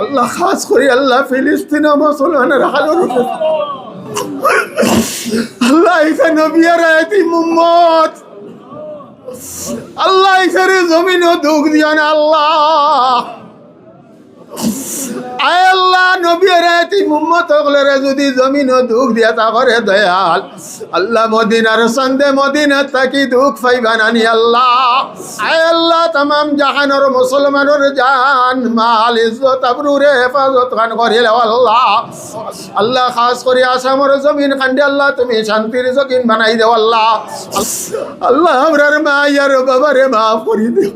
আল্লাহ খাস করে, আল্লাহ ফিলিস্তিন মুসলমানের হালের উপর। আল্লাহ ইসা নবিয়ার আয়াতি মুম্মত আল্লাহ ইসারে জমিন দুঃখ দিয়ান আল্লাহ। যদি জমিন দুঃখ দিয়া তা দয়াল আল্লাহ মদিনার সন্দে মদিনা তাকি দুঃখ পাইবা নানি আল্লাহ আল্লাহ তামাম জাহানোর মুসলমানের জান মাল ইজ্জত আবরুরে হেফাজত খান করিল আল্লাহ আল্লাহ খাস করে আসামর জমিন খান্ডে আল্লাহ তুমি শান্তির জকিন বানাই দেও আল্লাহ আল্লাহ আমরার মা ইয়ার বাবারে মাফ করি দিও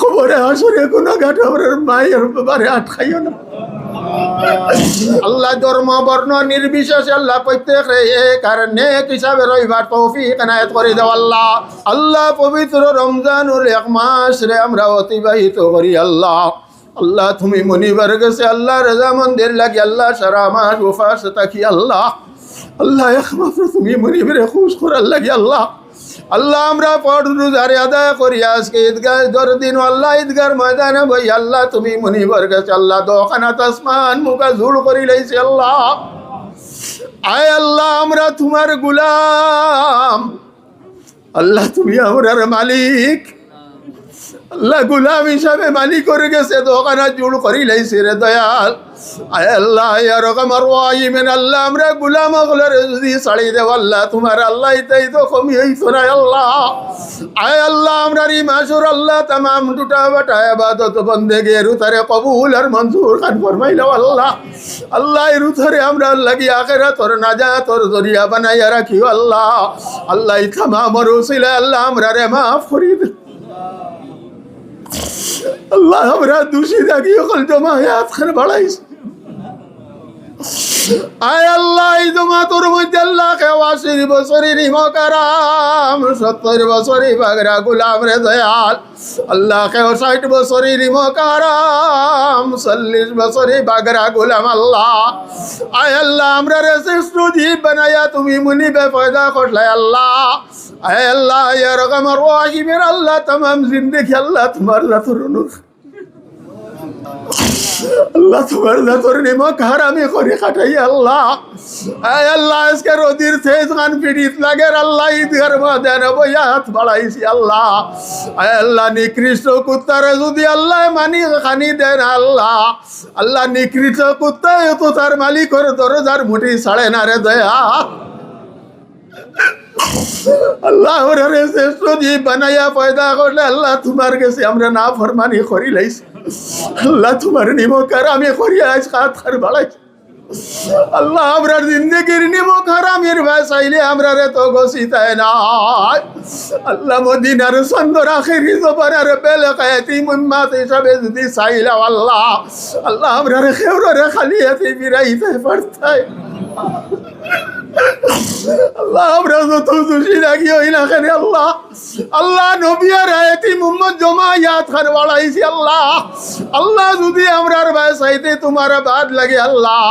খবরে আসরে কোনো আমার মায়ের বাবারে আটকাইও না। আল্লাহ ধর্ম বর্ণ নির্বিশেষে আল্লাহ প্রত্যেক কারণে হিসাবে রইবার তৌফিক এনায়ত করে দেও আল্লাহ। আল্লাহ পবিত্র রমজানুর এক মাস রে আমরা অতিবাহিত করি আল্লাহ। আল্লাহ তুমি মনিবার গেছে, আল্লাহ রেজা মন্দির লাগি, আল্লাহ সারা মাস উপাস থাকি আল্লাহ। আল্লাহ একমাত্র তুমি মনিবের খুশ করার লাগি আল্লাহ। আল্লাহ আমরা পড় রোজারে আদায় করি আজকে ঈদগাহ ধর দিন, আল্লাহ ঈদগার ময়দানে বই, আল্লাহ তুমি মনিবর কাছে, আল্লাহ দোকানা তসমান মুখা ঝুল করি লাইছি আল্লাহ। আয় আল্লাহ, আমরা তোমার গুলাম। আল্লাহ, তুমি আমরার মালিক। আল্লাহ, গুলাম হিসাবে মালিক করে গেছে, দোকানা জুড় করি লাইছে রে দয়াল। আল্লাহ এরকম আর ওয়াইমেন আল্লাহ, আমরা গুলাম হগলের যদি ছাড়ি দেব আল্লাহ, তোমার আল্লাহ তাই তো কমি হইতো না, আল্লাহ। আয় আল্লাহ, আমরা রি মাসুর আল্লাহ, তামাম টুটা বাটা আবাদত বন্দে গে রুতারে কবুল আর মঞ্জুর খান ফরমাইলাও আল্লাহ। আল্লাহ রুথারে আমরা লাগি আখেরা তোর নাজা তোর জরিয়া বানাইয়া রাখিও আল্লাহ। আল্লাহ থামা মরুসিলা আল্লাহ, আমরা রে মাফ করি দে। আল্লাহ আমরা দোষী থাকি অকল জমা খান বাড়াইছে আয় আল্লাহ, এই মধ্যে আল্লাহ কেওয়াশির বছরই রিমকারাম সত্তর বছরই বাগরা গুলাম রে দয়াল। আল্লাহ কেও ষাট বছরই রিমকারাম চল্লিশ বছরই বাগরা গুলাম আল্লাহ। আয় আল্লাহ, আমরা রে শ্রেষ্ঠ জীব বানাইয়া তুমি মুনিবে পয়দা করলে আল্লাহ। আয় আল্লাহ এরকম রাহিমের আল্লাহ তমাম জিন্দেগি আল্লাহ, তোমার জাতুর অনুখ আল্লাহ তোমার জাতর নিমক হারামি করে কাটাই, আল্লাহ। আয় আল্লাহ, আজকে রদির তেজ গান পিড়িত লাগে আল্লাহ ঈদগার মধ্যে বইয়া হাত বাড়াইছি, আল্লাহ। আয় আল্লাহ, নিকৃষ্ট কুত্তারে যদি আল্লাহ মানি খানি দেন, আল্লাহ। আল্লাহ, নিকৃষ্ট কুত্তায় তো তার মালিকর দরজার মুঠি ছাড়ে না রে দয়া। আল্লাহ বানাইয়া পয়দা করলে আল্লাহ তোমার কাছে আমরা না ফরমানি করি লাইছি। আল্লাহ তোমার নিমকার আমি করি আজ হাত খার বাড়াইছি। আল্লাহ আমরা জিন্দগির নিমক হারামের ভাই চাইলে আমরা রে তো গসিতায় না আল্লাহ মদিনার সুন্দর আখেরি জবানার বেলে কায়াতি মুম্মাত হিসাবে যদি চাইলাম আল্লাহ আল্লাহ আমরা রে খেউর খালি হাতে বিরাইতে পারতাই আল্লাহ, আমরা যত খুশি লাগি হই না কেন আল্লাহ। আল্লাহ, নবী আর আয়াতি মুহাম্মদ জমা ইয়াদ খান বাড়াইছি আল্লাহ। আল্লাহ, যদি আমরার বাসাইতে তোমার বাদ লাগে আল্লাহ।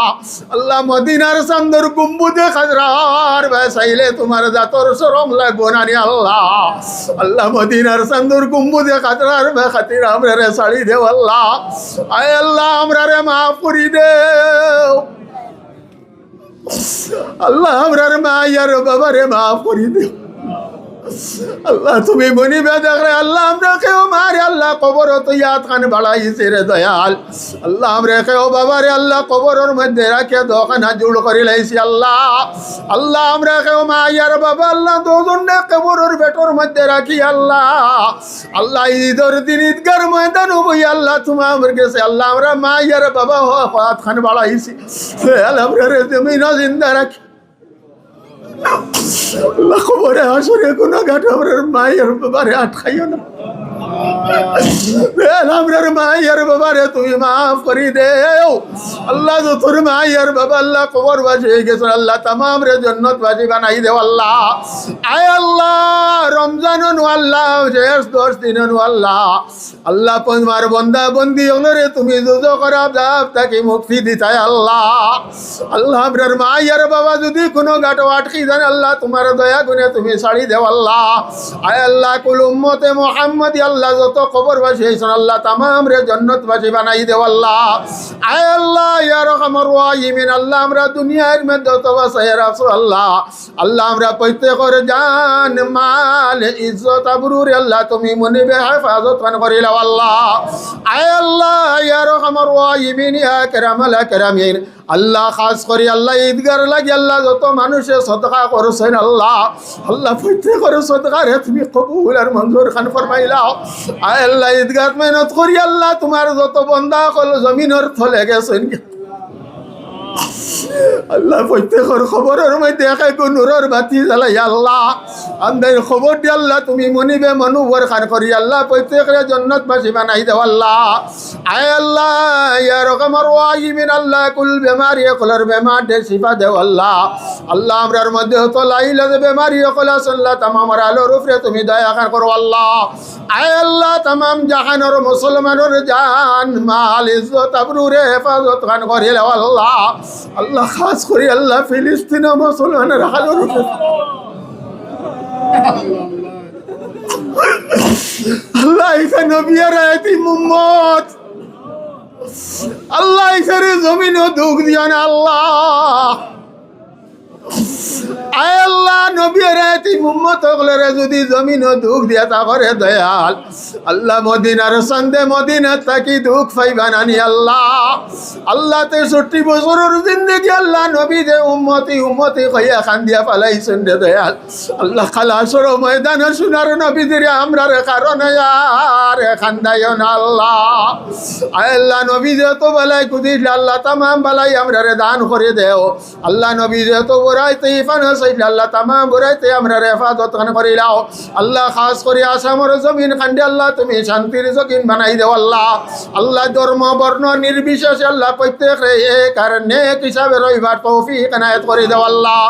আল্লাহ, মদিনার চান্দর গুম্বুদে খাজরার বাসাইলে তোমার জাতর সরম লাগবো না রে আল্লাহ। আল্লাহ, মদিনার চান্দর গুম্বুদে খাজরার বে খাতির আমরা রে শাড়ি দেও আল্লাহ। আয় আল্লাহ, আমরা রে মাফ করি দেও। আল্লাহ আমরার মা ইয়ার বাবারে মাফ করি দিও। আল্লাহ তুমি মনিবে দেখরে আল্লাহ আমরা কেউ মারে, আল্লাহ কবর তো খান বাড়াইছে রে দয়াল। আল্লাহ আমরা কেউ বাবারে, আল্লাহ কবরের মধ্যে রাখে দোকান জুড় করে লাইছি আল্লাহ। আল্লাহ আমরা কেউ মা ইয়ার বাবা, আল্লাহ দুজন মধ্যে রাখি আল্লাহ। আল্লাহ ঈদর দিন ঈদগার ময়দান হবই আল্লাহ তুমি আমার গেছে আল্লাহ আমরা মা, ইয়ার বাবা হাত খান বাড়াইছি। আল্লাহ তুমি না জিন্দা রাখি। আল্লাহ খবরে আসরে কোনো ঘাট আমার মায়ের বাবারে আটকাইও না। তুমি আল্লাহ রে আল্লাহ আল্লাহ বন্দা বন্দি রে তুমি যুদ্ধ করা যাব তাকে মুক্তি দিতাই আল্লাহ। আল্লাহ মায়ের বাবা যদি কোনো গাটো আটকি দেন, আল্লাহ তোমার দয়া গুনে তুমি শাড়ি দেও আল্লাহ। আয় আল্লাহ, কুল উম্মতে মোহাম্মদ আল্লাহ। যত খবর বাসি হয়েছেন আল্লাহ তামাম রে জন্নতবাসী বানাই দেও আল্লাহ। আয় আল্লাহ ইয়ার আমার ওয়াইমিন আল্লাহ আমরা দুনিয়ার মধ্যে যত বাসাই রাসু আল্লাহ। আল্লাহ আমরা প্রত্যেকের জান, মাল, ইজ্জত, আবরুর আল্লাহ তুমি মনিবে হেফাজত মান করিলাও আল্লাহ। আয় আল্লাহ ইয়ার আমার ওয়াইমিন ইয়া কেরামালা কেরামিন। আল্লাহ খাস করি, আল্লাহ ঈদগার লাগি আল্লাহ যত মানুষে সদকা করছেন আল্লাহ। আল্লাহ প্রত্যেকের সদকা রে তুমি কবুল আর মঞ্জুর খান ফরমাইলাও আল্লাহ ঈদগাহ মেহনত করি আল্লাহ তোমার যত বন্ধা কল জমিনের থলে গেছেন। আল্লাহ প্রত্যেকের খবরের মধ্যে একে নূরের বাতি জ্বালাই, আল্লাহ। আমাদের খবর দি আল্লাহ, তুমি মনিবে মনুবর খান করি, আল্লাহ প্রত্যেকের জন্নত বাসী বানাই দেও, আল্লাহ। আয় আল্লাহ ইয়ার রকমের ওয়াইমিন আল্লাহ, কুল বেমারি কলর বেমার দে শিফা দেও, আল্লাহ। আল্লাহ, আমরার মধ্যে হতো লাইলা বেমারি কল আল্লাহ, তামাম আলোর উপরে তুমি দয়া খান করো, আল্লাহ। আয় আল্লাহ, তামাম জাহানোর মুসলমানের জান, মাল, ইজ্জত, আবরুরে হেফাজত খান করিল আল্লাহ। আল্লাহ খাস করে, আল্লাহ ফিলিস্তিন মুসলমানের হাল আল্লাহ ইসা নবিয়ার আয়াতি মুম্মত আল্লাহ ইসারে দুঃখ আল্লাহ। আল্লাহ নবীর এতি মুম্মত হকলরে যদি জমিন দুঃখ দিয়া তা দয়াল। আল্লাহ মদিনার সন্দে মদিনা তাকি দুঃখ পাইবা নানি আল্লাহ। আল্লাহ তে ষট্টি বছরের জিন্দগি আল্লাহ নবী যে উম্মতি উম্মতি কইয়া খান্দিয়া পালাইছেন রে দয়াল। আল্লাহ খালাসর ময়দানে সোনার নবী দিরে আমরা রে কারণে আর খান্দায় না আল্লাহ। আল্লাহ নবী যে তো বেলায় কুদিস আল্লাহ তামাম বেলায় আমরা রে দান করে দেও। আল্লাহ নবী যে বুড়াইতে ইফান সাইড আল্লাহ তামাম বুড়াইতে আমরা রে হেফাজত খান করিলাও আল্লাহ খাস করে আসামর জমিন খান্ডে আল্লাহ তুমি শান্তির জকিন বানাই দেও আল্লাহ আল্লাহ ধর্ম বর্ণ নির্বিশেষে আল্লাহ প্রত্যেক রে এক আর নেক হিসাবে রইবার তৌফিক এনায়েত করে দেও আল্লাহ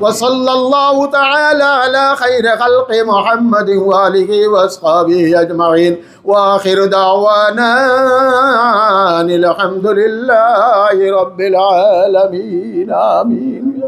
وصلى الله تعالى على خير خلق محمد وآله وأصحابه أجمعين وآخر دعوانا أن الحمد لله رب العالمين آمين